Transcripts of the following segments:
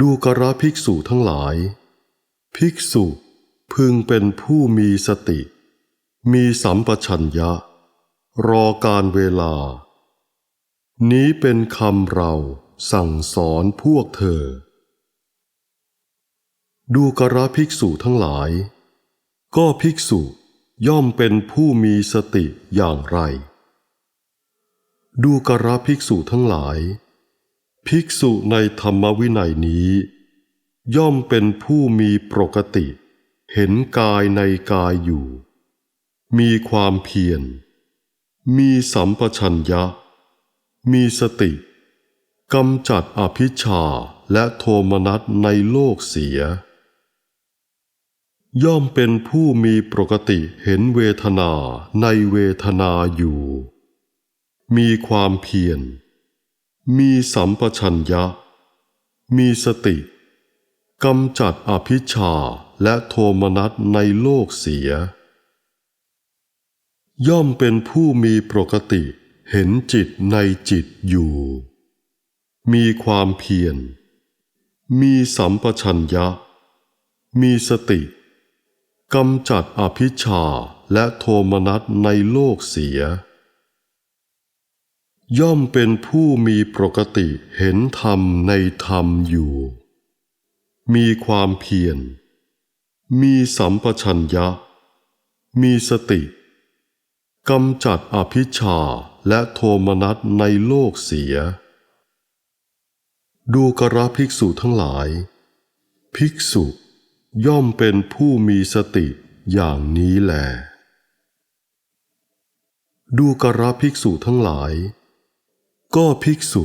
ดูกระภิกษุทั้งหลาย ภิกษุพึงเป็นผู้มีสติ มีสัมปชัญญะ รอการเวลา นี้เป็นคำเราสั่งสอนพวกเธอ ดูกระภิกษุทั้งหลาย ก็ภิกษุย่อมเป็นผู้มีสติอย่างไร ดูกระภิกษุทั้งหลาย ภิกษุในธรรมวินัยนี้ ย่อมเป็นผู้มีปกติ เห็นกายในกายอยู่ มีความเพียร มีสัมปชัญญะ มีสติกำจัดอภิชาและโทมนัสในโลกเสีย ย่อมเป็นผู้มีปกติเห็นเวทนาในเวทนาอยู่ มีความเพียร มีสัมปชัญญะ มีสติกำจัดอภิชาและโทมนัสในโลกเสีย ย่อมเป็นผู้มีปกติเห็นจิตในจิตอยู่ มีความเพียร มีสัมปชัญญะ มีสติกำจัดอภิชาและโทมนัสในโลกเสีย ย่อมเป็นผู้มีปกติเห็นธรรมในธรรมอยู่ มีความเพียร มีสัมปชัญญะ มีสติกำจัดอภิชาและโทมนัสในโลกเสีย ดูกระภิกษุทั้งหลาย ภิกษุย่อมเป็นผู้มีสติอย่างนี้แหลดูกระภิกษุทั้งหลาย ก็ภิกษุ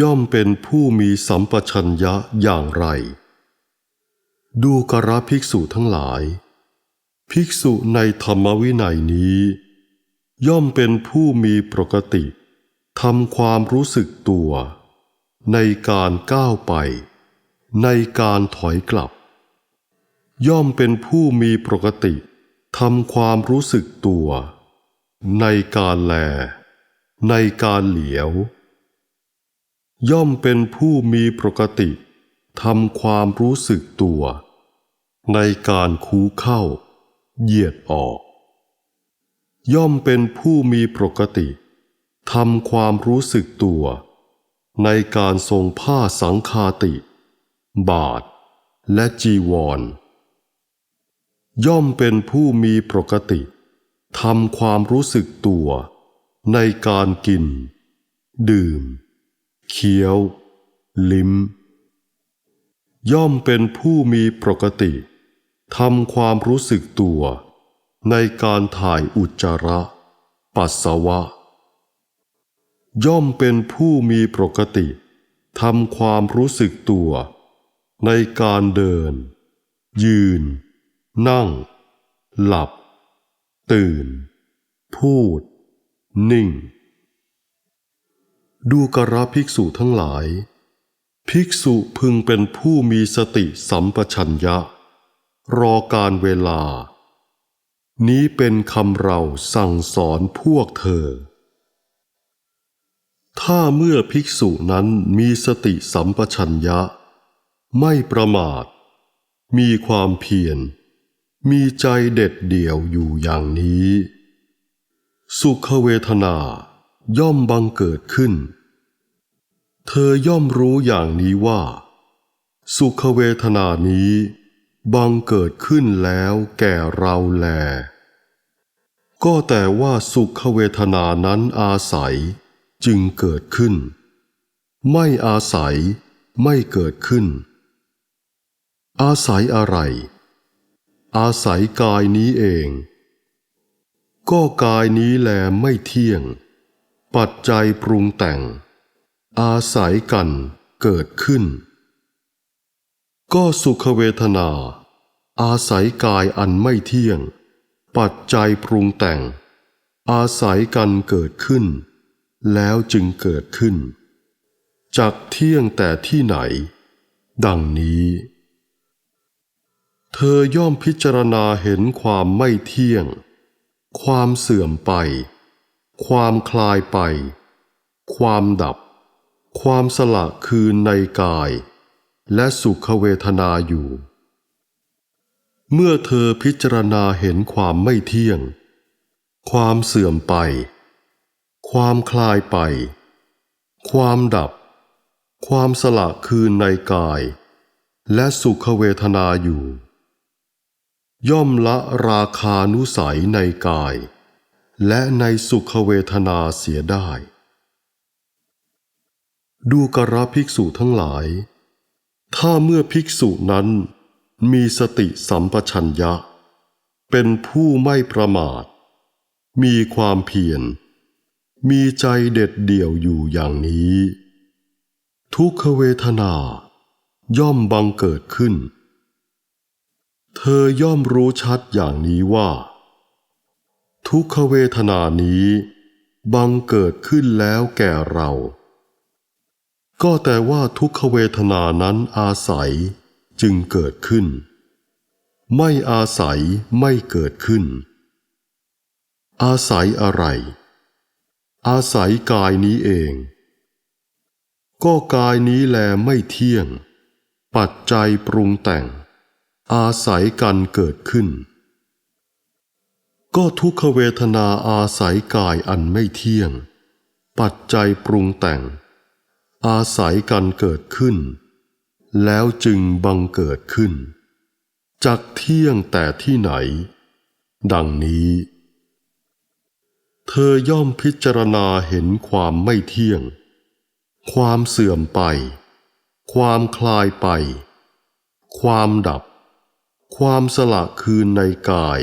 ย่อมเป็นผู้มีสัมปชัญญะอย่างไร ดูกระภิกษุทั้งหลาย ภิกษุในธรรมวินัยนี้ ย่อมเป็นผู้มีปกติทำความรู้สึกตัว ในการก้าวไป ในการถอยกลับ ย่อมเป็นผู้มีปกติทำความรู้สึกตัว ในการแล ในการเหลียว ย่อมเป็นผู้มีปกติทำความรู้สึกตัว ในการคูเข้า เหยียดออก ย่อมเป็นผู้มีปกติทำความรู้สึกตัว ในการทรงผ้าสังคาติ บาท และจีวร ย่อมเป็นผู้มีปกติทำความรู้สึกตัว ในการกิน ดื่ม เคี้ยว ลิ้ม ย่อมเป็นผู้มีปกติทำความรู้สึกตัว ในการถ่ายอุจจาระ ปัสสาวะ ย่อมเป็นผู้มีปกติทำความรู้สึกตัว ในการเดิน ยืน นั่ง หลับ ตื่น พูด หนิ่งดูกระภิกษุทั้งหลาย ภิกษุพึงเป็นผู้มีสติสัมปชัญญะ รอการเวลา นี้เป็นคำเราสั่งสอนพวกเธอ ถ้าเมื่อภิกษุนั้นมีสติสัมปชัญญะ ไม่ประมาท มีความเพียร มีใจเด็ดเดี่ยวอยู่อย่างนี้ สุขเวทนาย่อมบังเกิดขึ้น เธอย่อมรู้อย่างนี้ว่า สุขเวทนานี้ บังเกิดขึ้นแล้วแก่เราแล ก็แต่ว่าสุขเวทนานั้นอาศัยจึงเกิดขึ้น ไม่อาศัยไม่เกิดขึ้น อาศัยอะไร อาศัยกายนี้เอง ก็กายนี้แลไม่เที่ยง ปัจจัยปรุงแต่ง อาศัยกันเกิดขึ้น ก็สุขเวทนา อาศัยกายอันไม่เที่ยง ปัจจัยปรุงแต่ง อาศัยกันเกิดขึ้น แล้วจึงเกิดขึ้น จากเที่ยงแต่ที่ไหน ดังนี้ เธอย่อมพิจารณาเห็นความไม่เที่ยง ความเสื่อมไป ความคลายไป ความดับ ความสละคืนในกาย และสุขเวทนาอยู่ เมื่อเธอพิจารณาเห็นความไม่เที่ยง ความเสื่อมไป ความคลายไป ความดับ ความสละคืนในกาย และสุขเวทนาอยู่ ย่อมละราคานุสัยในกาย และในสุขเวทนาเสียได้ ดูกระภิกษุทั้งหลาย ถ้าเมื่อภิกษุนั้นมีสติสัมปชัญญะ เป็นผู้ไม่ประมาท มีความเพียร มีใจเด็ดเดี่ยวอยู่อย่างนี้ ทุกขเวทนาย่อมบังเกิดขึ้น เธอย่อมรู้ชัดอย่างนี้ว่า ทุกขเวทนานี้บังเกิดขึ้นแล้วแก่เรา ก็แต่ว่าทุกขเวทนานั้นอาศัยจึงเกิดขึ้น ไม่อาศัยไม่เกิดขึ้น อาศัยอะไร อาศัยกายนี้เอง ก็กายนี้แลไม่เที่ยง ปัจจัยปรุงแต่ง อาศัยกันเกิดขึ้น ก็ทุกขเวทนาอาศัยกายอันไม่เที่ยง ปัจจัยปรุงแต่ง อาศัยกันเกิดขึ้น แล้วจึงบังเกิดขึ้นจากเที่ยงแต่ที่ไหน ดังนี้ เธอย่อมพิจารณาเห็นความไม่เที่ยง ความเสื่อมไป ความคลายไป ความดับ ความสละคืนในกาย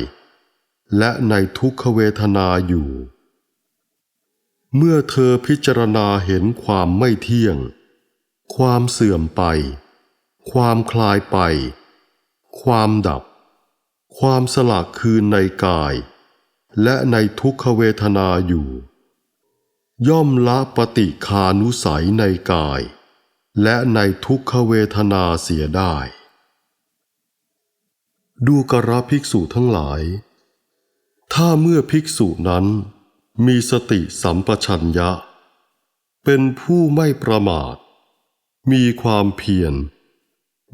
และในทุกขเวทนาอยู่ เมื่อเธอพิจารณาเห็นความไม่เที่ยง ความเสื่อมไป ความคลายไป ความดับ ความสละคืนในกาย และในทุกขเวทนาอยู่ ย่อมละปฏิคานุสัยในกาย และในทุกขเวทนาเสียได้ ดูกระภิกษุทั้งหลาย ถ้าเมื่อภิกษุนั้นมีสติสัมปชัญญะ เป็นผู้ไม่ประมาท มีความเพียร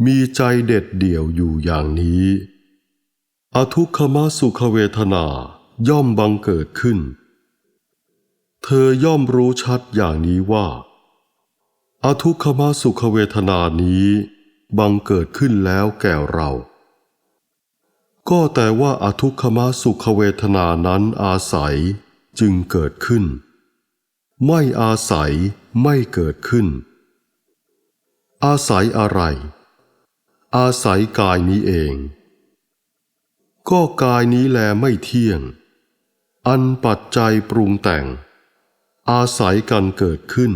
มีใจเด็ดเดี่ยวอยู่อย่างนี้ อทุกขมสุขเวทนาย่อมบังเกิดขึ้น เธอย่อมรู้ชัดอย่างนี้ว่า อทุกขมสุขเวทนานี้บังเกิดขึ้นแล้วแก่เรา ก็แต่ว่าอทุกขมสุขเวทนานั้นอาศัยจึงเกิดขึ้น ไม่อาศัยไม่เกิดขึ้น อาศัยอะไร อาศัยกายนี้เอง ก็กายนี้แลไม่เที่ยง อันปัจจัยปรุงแต่ง อาศัยกันเกิดขึ้น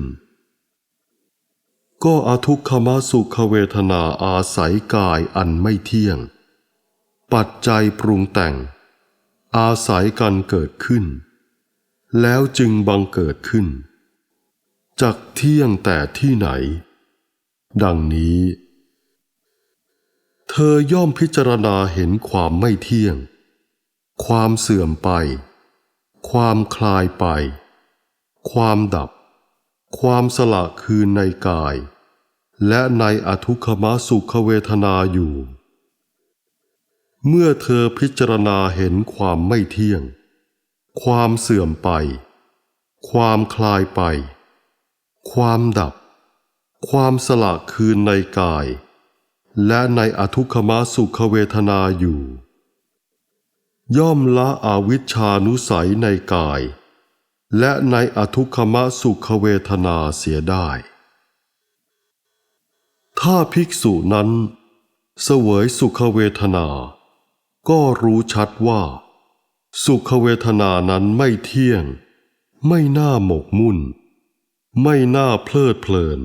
ก็อทุกขมสุขเวทนาอาศัยกายอันไม่เที่ยง ปัจจัยปรุงแต่ง อาศัยกันเกิดขึ้น แล้วจึงบังเกิดขึ้น จากเที่ยงแต่ที่ไหน ดังนี้ เธอย่อมพิจารณาเห็นความไม่เที่ยง ความเสื่อมไป ความคลายไป ความดับ ความสละคืนในกาย และในอทุกขมสุขเวทนาอยู่ เมื่อเธอพิจารณาเห็นความไม่เที่ยง ความเสื่อมไป ความคลายไป ความดับ ความสละคืนในกาย และในอทุกขมสุขเวทนาอยู่ ย่อมละอวิชชานุสัยในกาย และในอทุกขมสุขเวทนาเสียได้ ถ้าภิกษุนั้นเสวยสุขเวทนา ก็รู้ชัดว่า สุขเวทนานั้นไม่เที่ยง ไม่น่าหมกมุ่น ไม่น่าเพลิดเพลิน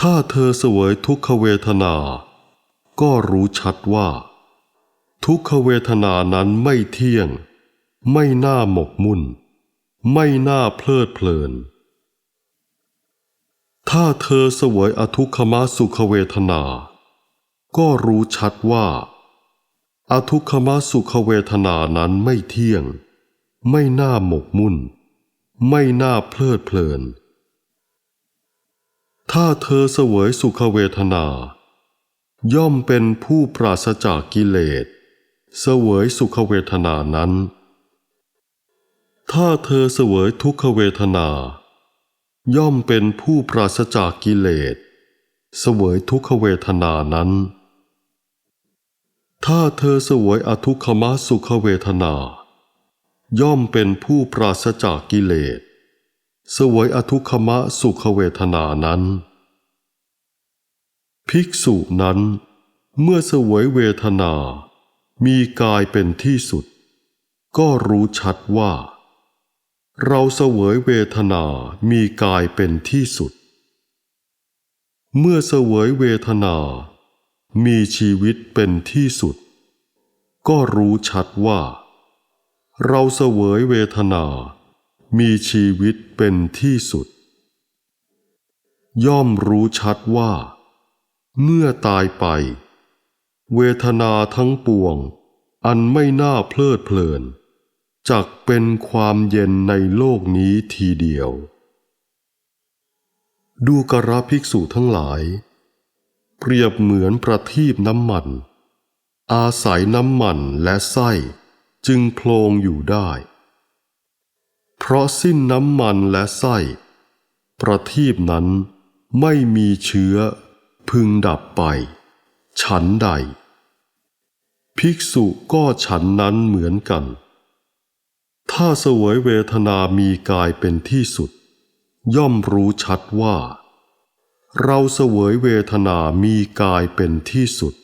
ถ้าเธอเสวยทุกขเวทนา ก็รู้ชัดว่า ทุกขเวทนานั้นไม่เที่ยง ไม่น่าหมกมุ่น ไม่น่าเพลิดเพลินถ้าเธอเสวยอทุกขมสุขเวทนา ก็รู้ชัดว่า อทุกขมสุขเวทนานั้นไม่เที่ยง ไม่น่าหมกมุ่น ไม่น่าเพลิดเพลิน ถ้าเธอเสวยสุขเวทนา ย่อมเป็นผู้ปราศจากกิเลส เสวยสุขเวทนานั้น ถ้าเธอเสวยทุกขเวทนา ย่อมเป็นผู้ปราศจากกิเลส เสวยทุกขเวทนานั้น ถ้าเธอสวยอทุกขมสุขเวทนา ย่อมเป็นผู้ปราศจากกิเลสสวยอทุกขมสุขเวทนานั้น ภิกษุนั้น เมื่อสวยเวทนา มีกายเป็นที่สุด ก็รู้ชัดว่า เราเสวยเวทนามีกายเป็นที่สุด เมื่อเสวยเวทนา มีชีวิตเป็นที่สุด ก็รู้ชัดว่า เราเสวยเวทนา มีชีวิตเป็นที่สุด ย่อมรู้ชัดว่า เมื่อตายไป เวทนาทั้งปวง อันไม่น่าเพลิดเพลินจักเป็นความเย็นในโลกนี้ทีเดียว ดูกระภิกษุทั้งหลาย เปรียบเหมือนประทีปน้ำมัน อาศัยน้ำมันและไส้จึงโพลงอยู่ได้ เพราะสิ้นน้ำมันและไส้ ประทีปนั้นไม่มีเชื้อพึงดับไป ฉันใด ภิกษุก็ฉันนั้นเหมือนกัน ถ้าเสวยเวทนามีกายเป็นที่สุด ย่อมรู้ชัดว่า เราเสวยเวทนามีกายเป็นที่สุด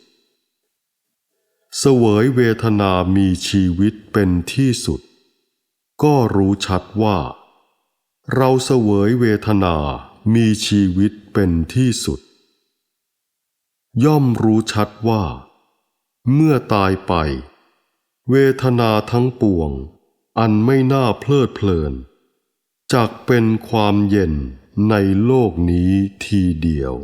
เสวยเวทนามีชีวิตเป็นที่สุด ก็รู้ชัดว่า เราเสวยเวทนามีชีวิตเป็นที่สุด ย่อมรู้ชัดว่า เมื่อตายไป เวทนาทั้งปวง อันไม่น่าเพลิดเพลินจักเป็นความเย็น ในโลกนี้ทีเดียว